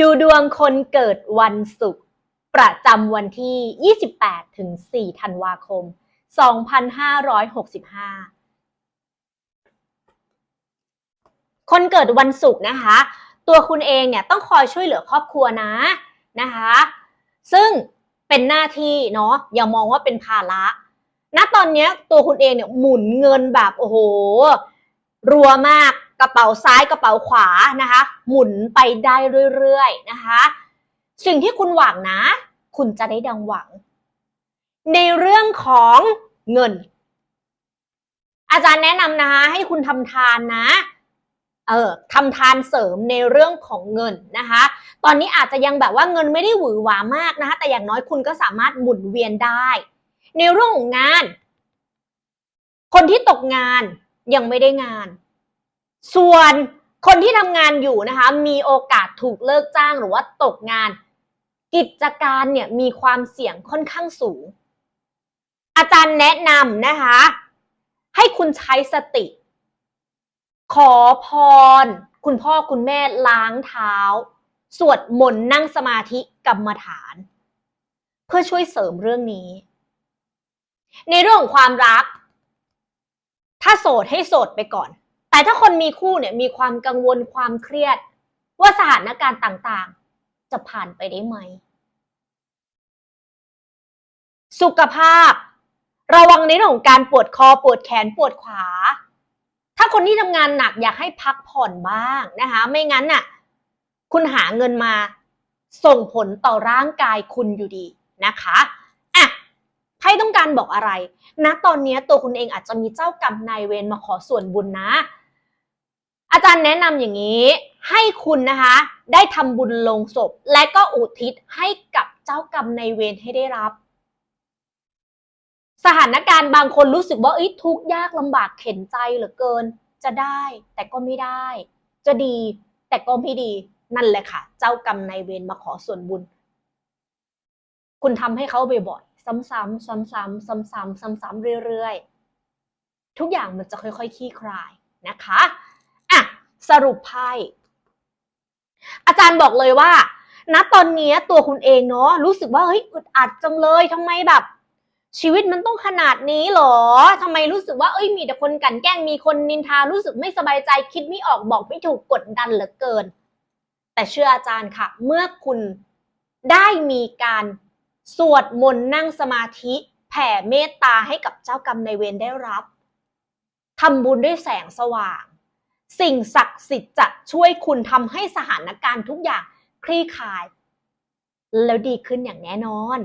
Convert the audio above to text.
ดูดวงคนเกิดวันศุกร์ประจำวันที่ 28 ถึง 4 ธันวาคม 2565 คนเกิดวันศุกร์นะคะ ตัวคุณเองเนี่ยต้องคอยช่วยเหลือครอบครัวนะนะคะ ซึ่งเป็นหน้าที่เนาะอย่ามองว่าเป็นภาระณตอนนี้ตัวคุณเองเนี่ยหมุนเงินแบบโอ้โห รัวมาก กระเป๋าซ้ายกระเป๋าขวานะคะ หมุนไปได้เรื่อยๆนะคะ สิ่งที่คุณหวังนะ คุณจะได้ดังหวัง ในเรื่องของเงิน อาจารย์แนะนำนะคะให้คุณทำทานนะเออทำทานเสริมในเรื่องของเงินนะคะ ตอนนี้อาจจะยังแบบว่าเงินไม่ได้หวือหวามากนะคะ แต่อย่างน้อยคุณก็สามารถหมุนเวียนได้ ในเรื่องของงาน คนที่ตกงานยังไม่ได้งาน ส่วนคนที่ทำงานอยู่นะคะ มีโอกาสถูกเลิกจ้างหรือว่าตกงาน กิจการเนี่ยมีความเสี่ยงค่อนข้างสูง อาจารย์แนะนำนะคะ ให้คุณใช้สติ ขอพร คุณพ่อคุณแม่ล้างเท้า สวดมนต์นั่งสมาธิกรรมฐาน เพื่อช่วยเสริมเรื่องนี้ ในเรื่องของความรัก ถ้าโสดให้โสดไปก่อน แต่ถ้าคนมีคู่เนี่ยมีความกังวลความเครียด ว่าสถานการณ์ต่างๆ จะผ่านไปได้ไหม สุขภาพ ระวังในเรื่องของการปวดคอปวดแขนปวดขาถ้าคนที่ทำงานหนักอยากให้พักผ่อนบ้างนะคะ ไม่งั้นน่ะ คุณหาเงินมาส่งผลต่อร่างกายคุณอยู่ดีนะคะอะใครต้องการบอกอะไรณตอนนี้ตัวคุณเองอาจจะมีเจ้ากรรมนายเวรมาขอส่วนบุญนะารย์แนะนำอย่างนี้ ให้คุณนะคะ ได้ทำบุญลงศพ และก็อุทิศให้กับเจ้ากรรมนายเวรให้ได้รับ สถานการณ์บางคนรู้สึกว่าอ้ทุกข์ยากลำบากเข็นใจเหลือเกิน จะได้แต่ก็ไม่ได้ จะดีแต่ก็ไม่ดีนั่นแหละค่ะ เจ้ากรรมนายเวรมาขอส่วนบุญ คุณทำให้เขาบ่อยๆซ้ำๆซ้ำๆซ้ำๆซ้ำๆเรื่อยๆทุกอย่างมันจะค่อยๆขี้คลายนะคะ สรุปไพ่อาจารย์บอกเลยว่าณตอนนี้ตัวคุณเองเนาะรู้สึกว่าเฮ้ยอึดอัดจังเลยทำไมแบบ ชีวิตมันต้องขนาดนี้เหรอทำไมรู้สึกว่าเอ้ยมีแต่คนกันแกล้งมีคนนินทารู้สึกไม่สบายใจคิดไม่ออกบอกไม่ถูกกดดันเหลือเกิน แต่เชื่ออาจารย์ค่ะ เมื่อคุณได้มีการสวดมนต์นั่งสมาธิแผ่เมตตาให้กับเจ้ากรรมนายเวรได้รับทำบุญด้วยแสงสว่าง สิ่งศักดิ์สิทธิ์จะช่วยคุณทำให้สถานการณ์ทุกอย่างคลี่คลาย แล้วดีขึ้นอย่างแน่นอน